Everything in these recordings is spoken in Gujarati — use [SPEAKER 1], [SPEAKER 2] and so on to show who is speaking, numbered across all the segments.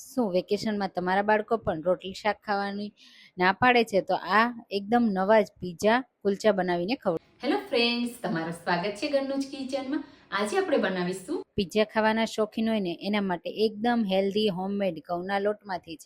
[SPEAKER 1] શું વેકેશનમાં તમારા બાળકો પણ રોટલી શાક ખાવાની ના પાડે છે? તો આ એકદમ નવા જ પીઝા કુલચા બનાવીને ખવડ
[SPEAKER 2] હેલો ફ્રેન્ડ્સ તમારું સ્વાગત છે ઘરનું જ કિચનમાં. આજે આપણે બનાવીશું
[SPEAKER 1] પીઝા ખાવાના શોખીન હોય ને એના માટે એકદમ હેલ્ધી હોમમેડ ઘઉંના લોટમાંથી જ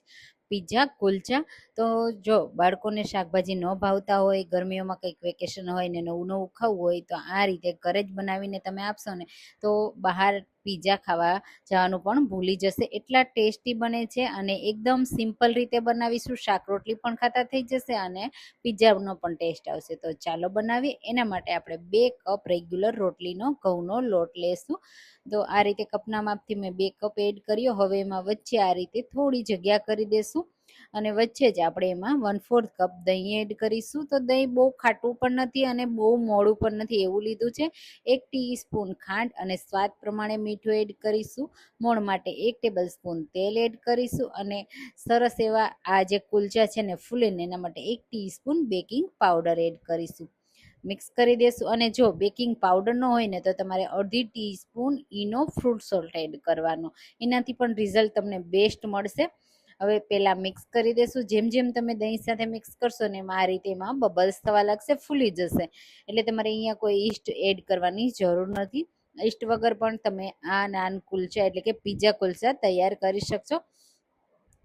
[SPEAKER 1] પીઝા કુલચા. તો જો બાળકોને શાકભાજી ન ભાવતા હોય ગરમીઓમાં કંઈક વેકેશન હોય ને નવું નવું ખાવું હોય તો આ રીતે ઘરે જ બનાવીને તમે આપશો ને તો બહાર પીઝા ખાવા જવાનું પણ ભૂલી જશે. એટલા ટેસ્ટી બને છે અને એકદમ સિમ્પલ રીતે બનાવીશું. શાક રોટલી પણ ખાતા થઈ જશે અને પીઝાનો પણ ટેસ્ટ આવશે. તો ચાલો બનાવીએ. એના માટે આપણે બે કપ રેગ્યુલર રોટલીનો ઘઉંનો લોટ લેશું. તો આ રીતે કપના માપથી મેં બે કપ એડ કર્યો. હવે એમાં વચ્ચે આ રીતે થોડી જગ્યા કરી દેશું. અને વચ્ચે જ આપણે એમાં વન ફોર્થ કપ દહીં એડ કરીશું. તો દહીં બહુ ખાટું પણ નથી અને બહુ મોડું પણ નથી એવું લીધું છે. એક ટીસ્પૂન ખાંડ અને સ્વાદ પ્રમાણે મીઠું એડ કરીશું. મોણ માટે એક ટેબલ સ્પૂન તેલ એડ કરીશું અને સરસ એવા આ જે કુલચા છે ને ફૂલીને એના માટે એક ટીસ્પૂન બેકિંગ પાવડર એડ કરીશું. મિક્સ કરી દેશું અને જો બેકિંગ પાવડર ન હોય ને તો તમારે અડધી teaspoon Eno fruit salt add કરવાનો. એનાથી પણ રિઝલ્ટ તમને બેસ્ટ મળશે. હવે પહેલાં મિક્સ કરી દેશું. જેમ જેમ તમે દહીં સાથે મિક્સ કરશો ને આ રીતે એમાં બબલ્સ થવા લાગશે, ફૂલી જશે. એટલે તમારે અહીંયા કોઈ ઈસ્ટ એડ કરવાની જરૂર નથી. ઈસ્ટ વગર પણ તમે આ નાન કુલચા એટલે કે પીઝા કુલચા તૈયાર કરી શકશો.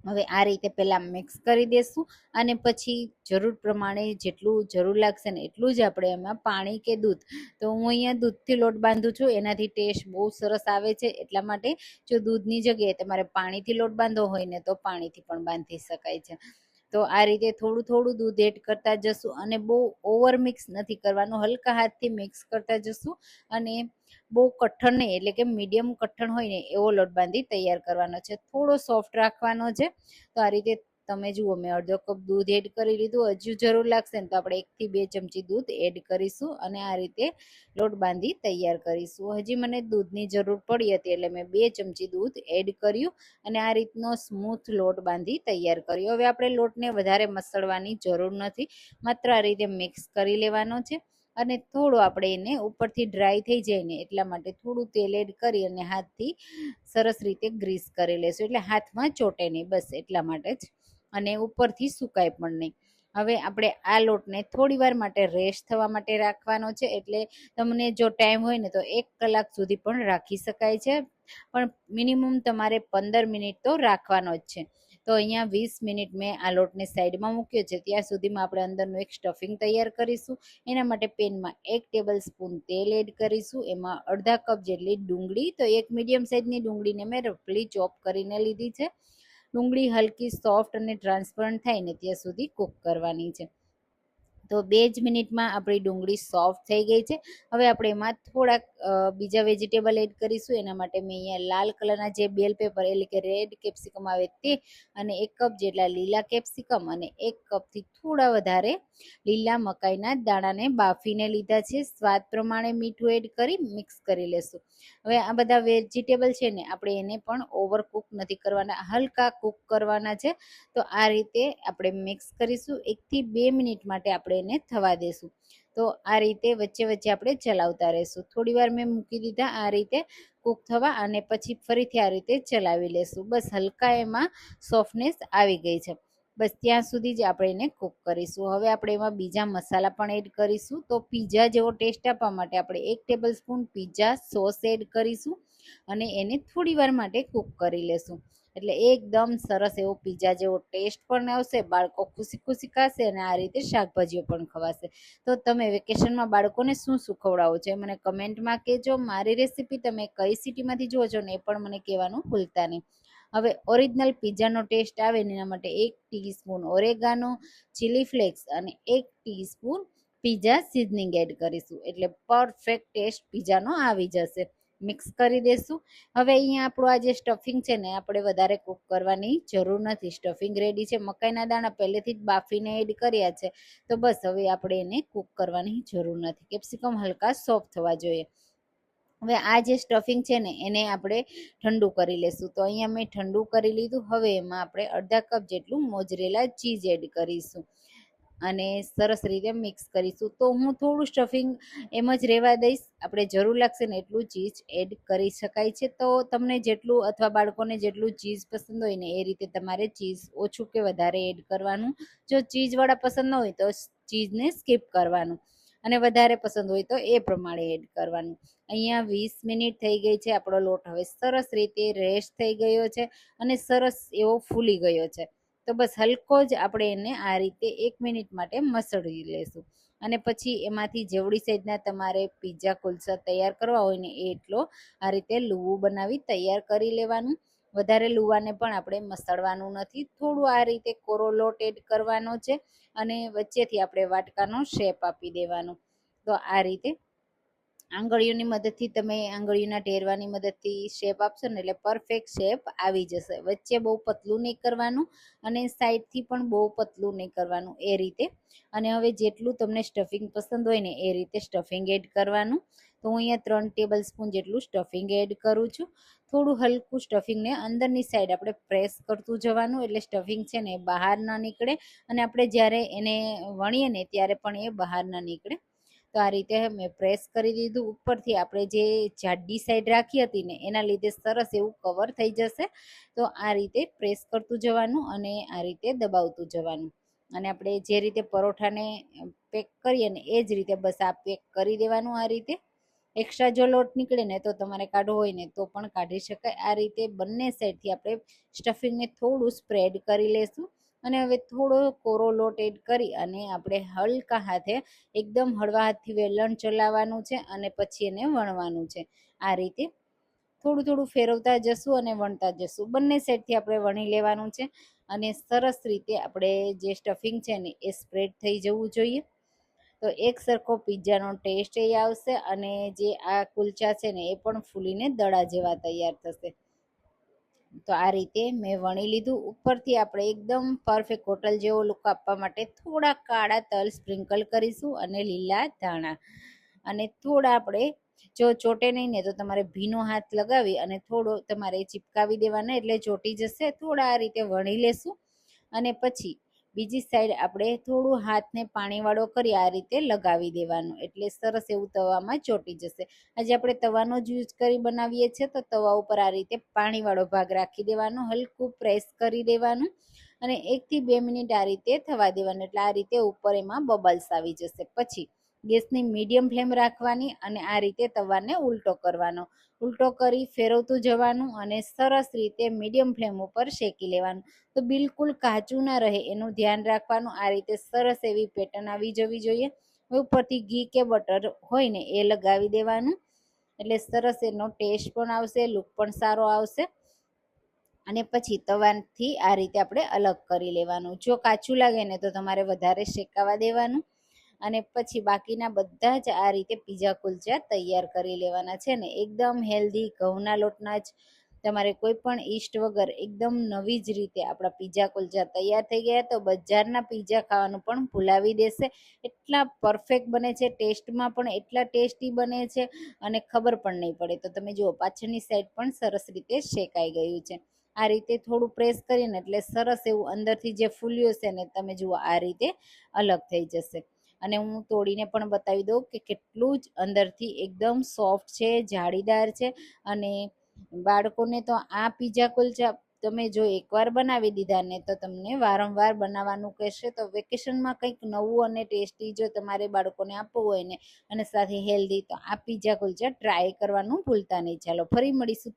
[SPEAKER 1] હવે આ રીતે પહેલાં મિક્સ કરી દેશું અને પછી જરૂર પ્રમાણે જેટલું જરૂર લાગશે ને એટલું જ આપણે એમાં પાણી કે દૂધ. તો હું અહીંયા દૂધથી લોટ બાંધું છું, એનાથી ટેસ્ટ બહુ સરસ આવે છે, એટલા માટે જો દૂધની જગ્યાએ તમારે પાણીથી લોટ બાંધવો હોય ને તો પાણીથી પણ બાંધી શકાય છે. તો આ રીતે થોડું થોડું દૂધ એડ કરતા જશું અને બહુ ઓવર મિક્સ નથી કરવાનું, હલકા હાથથી મિક્સ કરતા જશું અને બહુ કઠણ નહીં, એટલે કે મીડિયમ કઠણ હોય ને એવો લોટ બાંધી તૈયાર કરવાનો છે. થોડો સોફ્ટ રાખવાનો છે. તો આ રીતે તમે જુઓ, મેં અડધો કપ દૂધ એડ કરી લીધું. હજુ જરૂર લાગશે ને તો આપણે એકથી બે ચમચી દૂધ એડ કરીશું અને આ રીતે લોટ બાંધી તૈયાર કરીશું. હજી મને દૂધની જરૂર પડી હતી, એટલે મેં બે ચમચી દૂધ એડ કર્યું અને આ રીતનો સ્મૂથ લોટ બાંધી તૈયાર કર્યો. હવે આપણે લોટને વધારે મસળવાની જરૂર નથી. માત્ર આ રીતે મિક્સ કરી લેવાનો છે. અને થોડું આપણે એને ઉપરથી ડ્રાય થઈ જાય ને એટલા માટે થોડું તેલ એડ કરી અને હાથથી સરસ રીતે ગ્રીસ કરી લેશું. એટલે હાથમાં ચોટે નહીં, બસ એટલા માટે જ. અને ઉપરથી સુકાય પણ નહીં. હવે આપણે આ લોટને થોડી વાર માટે રેસ્ટ થવા માટે રાખવાનો છે. એટલે તમને જો ટાઈમ હોય ને તો એક કલાક સુધી પણ રાખી શકાય છે. પણ મિનિમમ તમારે પંદર મિનિટ તો રાખવાનો જ છે. તો અહીંયા વીસ મિનિટ મેં આ લોટને સાઈડમાં મૂક્યો છે. ત્યાં સુધીમાં આપણે અંદરનું એક સ્ટફિંગ તૈયાર કરીશું. એના માટે પેનમાં એક ટેબલ સ્પૂન તેલ એડ કરીશું. એમાં અડધા કપ જેટલી ડુંગળી, તો એક મીડિયમ સાઇઝની ડુંગળીને મેં રફલી ચોપ કરીને લીધી છે. ડુંગળી હલકી, સોફ્ટ અને ટ્રાન્સપરન્ટ થાય ને ત્યાં સુધી કૂક કરવાની છે. તો બે જ મિનિટમાં આપણી ડુંગળી સોફ્ટ થઈ ગઈ છે. હવે આપણે એમાં થોડાક બીજા વેજીટેબલ એડ કરીશું. એના માટે મેં અહીંયા લાલ કલરના જે બેલ પેપર એટલે કે રેડ કેપ્સિકમ આવે તે અને એક કપ જેટલા લીલા કેપ્સિકમ અને એક કપથી થોડા વધારે લીલા મકાઈના દાણાને બાફીને લીધા છે. સ્વાદ પ્રમાણે મીઠું એડ કરી મિક્સ કરી લેશું. હવે આ બધા વેજીટેબલ છે ને, આપણે એને પણ ઓવર કુક નથી કરવાના, હલકા કુક કરવાના છે. તો આ રીતે આપણે મિક્સ કરીશું. એકથી બે મિનિટ માટે આપણે એને થવા દેશું. તો આ રીતે વચ્ચે વચ્ચે આપણે ચલાવતા રહીશું. થોડી વાર મેં મૂકી દીધા, આ રીતે કૂક થવા અને પછી ફરીથી આ રીતે ચલાવી લેશું. બસ હલકા એમાં સોફ્ટનેસ આવી ગઈ છે. બસ ત્યાં સુધી જ આપણે એને કૂક કરીશું. હવે આપણે એમાં બીજા મસાલા પણ એડ કરીશું. તો પીઝા જેવો ટેસ્ટ આપવા માટે આપણે એક tablespoon pizza sauce add કરીશું અને એને થોડી વાર માટે કૂક કરી લેશું. એટલે એકદમ સરસ એવો પીઝા જેવો ટેસ્ટ પણ આવશે, બાળકો ખુશી ખુશી ખાશે અને આ રીતે શાકભાજીઓ પણ ખવાશે. તો તમે વેકેશનમાં બાળકોને શું શું ખવડાવો છો મને કમેન્ટમાં કહેજો. મારી રેસીપી તમે કઈ સિટીમાંથી જુઓ છો ને એ પણ મને કહેવાનું ભૂલતા નહીં. હવે ઓરિજિનલ પીઝાનો ટેસ્ટ આવે ને એના માટે એક ટીસ્પૂન ઓરેગાનો ચીલી ફ્લેક્સ અને એક ટીસ્પૂન પીઝા સિઝનિંગ એડ કરીશું. એટલે પરફેક્ટ ટેસ્ટ પીઝાનો આવી જશે. મિક્સ કરી દેશું. હવે અહીંયા આપણું આ જે સ્ટફિંગ છે ને, આપણે વધારે કૂક કરવાની જરૂર નથી. સ્ટફિંગ રેડી છે. મકાઈના દાણા પહેલેથી જ બાફીને એડ કર્યા છે. તો બસ હવે આપણે એને કૂક કરવાની જરૂર નથી. કેપ્સિકમ હલકા સોફ્ટ થવા જોઈએ. હવે આ જે સ્ટફિંગ છે ને, એને આપણે ઠંડુ કરી લેશું. તો અહીંયા મેં ઠંડુ કરી લીધું. હવે એમાં આપણે અડધા કપ જેટલું મોજરેલા ચીઝ એડ કરીશું. અને સરસ રીતે મિક્સ કરીશું. તો હું થોડું સ્ટફિંગ એમ જ રહેવા દઈશ. આપણે જરૂર લાગશે ને એટલું ચીઝ એડ કરી શકાય છે. તો તમને જેટલું અથવા બાળકોને જેટલું ચીઝ પસંદ હોય ને, એ રીતે તમારે ચીઝ ઓછું કે વધારે એડ કરવાનું. જો ચીઝવાળા પસંદ ન હોય તો ચીઝને સ્કીપ કરવાનું. અને વધારે પસંદ હોય તો એ પ્રમાણે એડ કરવાનું. અહીંયા વીસ મિનિટ થઈ ગઈ છે, આપણો લોટ હવે સરસ રીતે રેસ્ટ થઈ ગયો છે અને સરસ એવો ફૂલી ગયો છે. તો બસ હલકો જ આપણે એને આ રીતે એક મિનિટ માટે મસળી લેશું. અને પછી એમાંથી જેવડી સાઈઝના તમારે પીઝા કુલસા તૈયાર કરવા હોય ને એટલો આ રીતે લૂવું બનાવી તૈયાર કરી લેવાનું. વધારે લુવાને પણ આપણે મસળવાનું નથી. થોડું આ રીતે કોરો લોટ એડ કરવાનો છે અને વચ્ચેથી આપણે વાટકાનો શેપ આપી દેવાનો. તો આ રીતે આંગળીઓની મદદથી તમે આંગળીઓના ઢેરવાની મદદથી શેપ આપશો ને એટલે પરફેક્ટ શેપ આવી જશે. વચ્ચે બહુ પતલું નહીં કરવાનું અને સાઈડથી પણ બહુ પતલું નહીં કરવાનું એ રીતે. અને હવે જેટલું તમને સ્ટફિંગ પસંદ હોય ને એ રીતે સ્ટફિંગ એડ કરવાનું. તો હું અહીંયા ત્રણ ટેબલ સ્પૂન જેટલું સ્ટફિંગ એડ કરું છું. થોડું હલકું સ્ટફિંગને અંદરની સાઈડ આપણે પ્રેસ કરતું જવાનું એટલે સ્ટફિંગ છે ને બહાર ન નીકળે અને આપણે જ્યારે એને વણીએ ને ત્યારે પણ એ બહાર ન નીકળે. તો આ રીતે મેં પ્રેસ કરી દીધું. ઉપરથી આપણે જે જાડી સાઈડ રાખી હતી ને એના લીધે સરસ એવું કવર થઈ જશે. તો આ રીતે પ્રેસ કરતું જવાનું અને આ રીતે દબાવતું જવાનું. અને આપણે જે રીતે પરોઠાને પેક કરીએ ને એ જ રીતે બસ આ પેક કરી દેવાનું આ રીતે. એક્સ્ટ્રા જો લોટ નીકળે ને તો તમારે કાઢવો હોય ને તો પણ કાઢી શકાય. આ રીતે બંને સાઈડથી આપણે સ્ટફિંગને થોડું સ્પ્રેડ કરી લેશું અને હવે થોડો કોરો લોટ એડ કરી અને આપણે હલકા હાથે એકદમ હળવા હાથથી વેલણ ચલાવવાનું છે અને પછી એને વણવાનું છે. આ રીતે થોડું થોડું ફેરવતા જશું અને વણતા જશું. બંને સાઈડથી આપણે વણી લેવાનું છે અને સરસ રીતે આપણે જે સ્ટફિંગ છે ને એ સ્પ્રેડ થઈ જવું જોઈએ. તો એક સરખો પિઝાનો ટેસ્ટ એ આવશે અને જે આ કુલચા છે ને એ પણ ફૂલીને દડા જેવા તૈયાર થશે. તો આ રીતે મેં વણી લીધું. ઉપરથી આપણે એકદમ પરફેક્ટ હોટલ જેવો લુક આપવા માટે થોડા કાળા તલ સ્પ્રિંકલ કરીશું અને લીલા ધાણા. અને થોડા આપણે જો ચોટે નહીં ને તો તમારે ભીનો હાથ લગાવી અને થોડો તમારે ચિપકાવી દેવાના એટલે ચોટી જશે. થોડા આ રીતે વણી લેશું. અને પછી બીજી સાઈડ આપણે થોડું હાથને પાણીવાળો કરી આ રીતે લગાવી દેવાનું. એટલે સરસ એવું તવામાં ચોટી જશે. આજે આપણે તવાનો જ યુઝ કરી બનાવીએ છીએ, તો તવા ઉપર આ રીતે પાણીવાળો ભાગ રાખી દેવાનો, હલકું પ્રેસ કરી દેવાનું અને એકથી બે મિનિટ આ રીતે થવા દેવાનું. એટલે આ રીતે ઉપર એમાં બબલ્સ આવી જશે. પછી ગેસની મીડિયમ ફ્લેમ રાખવાની અને આ રીતે તવાને ઉલટો કરવાનો. ઉલટો કરી ફેરવતું જવાનું અને સરસ રીતે મીડિયમ ફ્લેમ ઉપર શેકી લેવાનું. તો બિલકુલ કાચું ના રહે, એનું ધ્યાન રાખવાનું. આ રીતે સરસ એવી પેટર્ન આવી જવી જોઈએ. ઉપરથી ઘી કે બટર હોય ને, એ લગાવી દેવાનું. એટલે સરસ એનો ટેસ્ટ પણ આવશે, લુક પણ સારો આવશે. અને પછી તવાથી આ રીતે આપણે અલગ કરી લેવાનું. જો કાચું લાગે ને, તો તમારે વધારે શેકાવા દેવાનું. અને પછી બાકીના બધા જ આ રીતે પીઝા કુલચા તૈયાર કરી લેવાના છે ને. એકદમ હેલ્ધી ઘઉંના લોટના જ તમારે કોઈ પણ ઈસ્ટ વગર એકદમ નવી જ રીતે આપણા પીઝા કુલચા તૈયાર થઈ ગયા તો બજારના પીઝા ખાવાનું પણ ભૂલાવી દેશે. એટલા પરફેક્ટ બને છે, ટેસ્ટમાં પણ એટલા ટેસ્ટી બને છે અને ખબર પણ નહીં પડે. તો તમે જુઓ, પાછળની સાઈડ પણ સરસ રીતે શેકાઈ ગયું છે. આ રીતે થોડું પ્રેસ કરીને એટલે સરસ એવું અંદરથી જે ફૂલ્યું છે ને, તમે જુઓ, આ રીતે અલગ થઈ જશે. અને હું તોડીને પણ બતાવી દઉં કે કેટલું જ અંદરથી એકદમ સોફ્ટ છે, જાળીદાર છે અને બાળકોને તો આ પીઝા કુલચા તમે જો એકવાર બનાવી દીધા ને તો તમને વારંવાર બનાવવાનું કહેશે. તો વેકેશનમાં કંઈક નવું અને ટેસ્ટી જો તમારે બાળકોને આપવું હોય ને અને સાથે હેલ્ધી તો આ પીઝા કુલચા ટ્રાય કરવાનું ભૂલતા નહીં. ચાલો ફરી મળીશું.